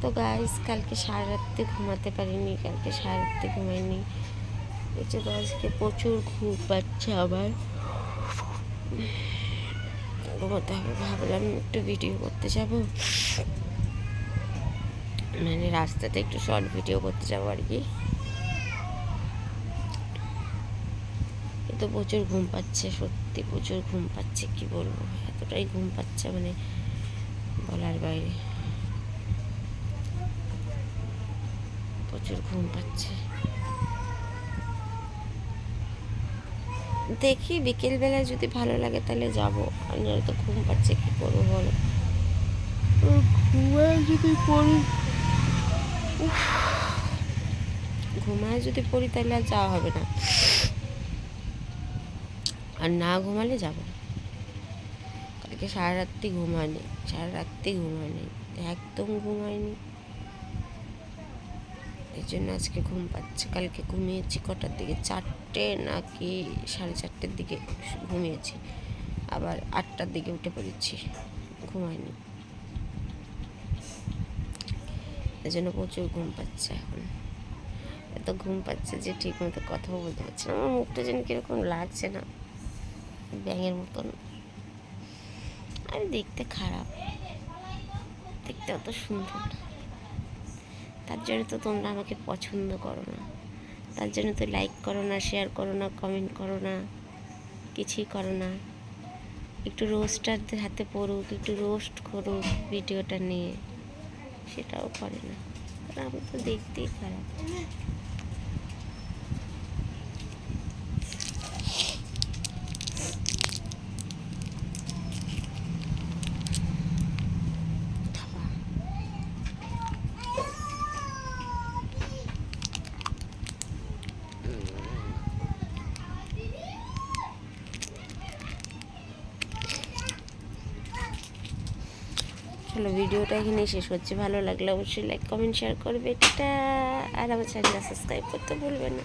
তো গাইস কালকে সারা রাত্রে ঘুমাতে পারিনি, কালকে সারা রাত্রে ঘুমাইনি যে তো আজকে প্রচুর ঘুম পাচ্ছে আবার। ঘুমাতে হবে, ভাবলাম একটু ভিডিও করতে যাব। মানে রাস্তাতে একটু শর্ট ভিডিও করতে যাব আর কি। তো প্রচুর ঘুম পাচ্ছে, সত্যি প্রচুর ঘুম পাচ্ছে, কি বলব? এতটাই ঘুম পাচ্ছে মানে বলার বাইরে। প্রচুর ঘুম পাচ্ছে। দেখি বিকেলবেলায় যদি ভালো লাগে তাহলে যাব। আর তো ঘুম পাচ্ছে কি করব বলো? ঘুমায় যদি পড়ি। ঘুমায় যদি পড়ি তাহলে আর যাওয়া হবে না। আর না ঘুমালে যাব কালকে সারা রাত্রি ঘুমায়নি সারা রাত্রি ঘুমায়নি একদম ঘুমায়নি জন্য আজকে ঘুম পাচ্ছে। কালকে ঘুমিয়েছি কটার দিকে? চারটে নাকি সাড়ে চারটের দিকে ঘুমিয়েছি। আবার আটটার দিকে উঠে পড়েছি। ঘুমায়নি এই জন্য প্রচুর ঘুম পাচ্ছে এখন। এত ঘুম পাচ্ছে যে ঠিক মতো কথাও বলতে পারছে না। আমার মুখটা যেন কীরকম লাগছে না। ব্যাঙের মতন। আর দেখতে খারাপ। দেখতে অত সুন্দর না। তার জন্য তো তোমরা আমাকে পছন্দ করো না। তার জন্য তো লাইক করো না শেয়ার করো না কমেন্ট করো না, কিছুই করো না। একটু রোস্টারদের হাতে পড়ুক, একটু রোস্ট করুক ভিডিওটা নিয়ে, সেটাও করে না। আমি তো দেখতেই খারাপ। চলো ভিডিওটা এখানে শেষ হচ্ছে ভালো লাগলে অবশ্যই লাইক কমেন্ট শেয়ার করবে। এটা আর আমার চ্যানেলটা সাবস্ক্রাইব করতে ভুলবেন না।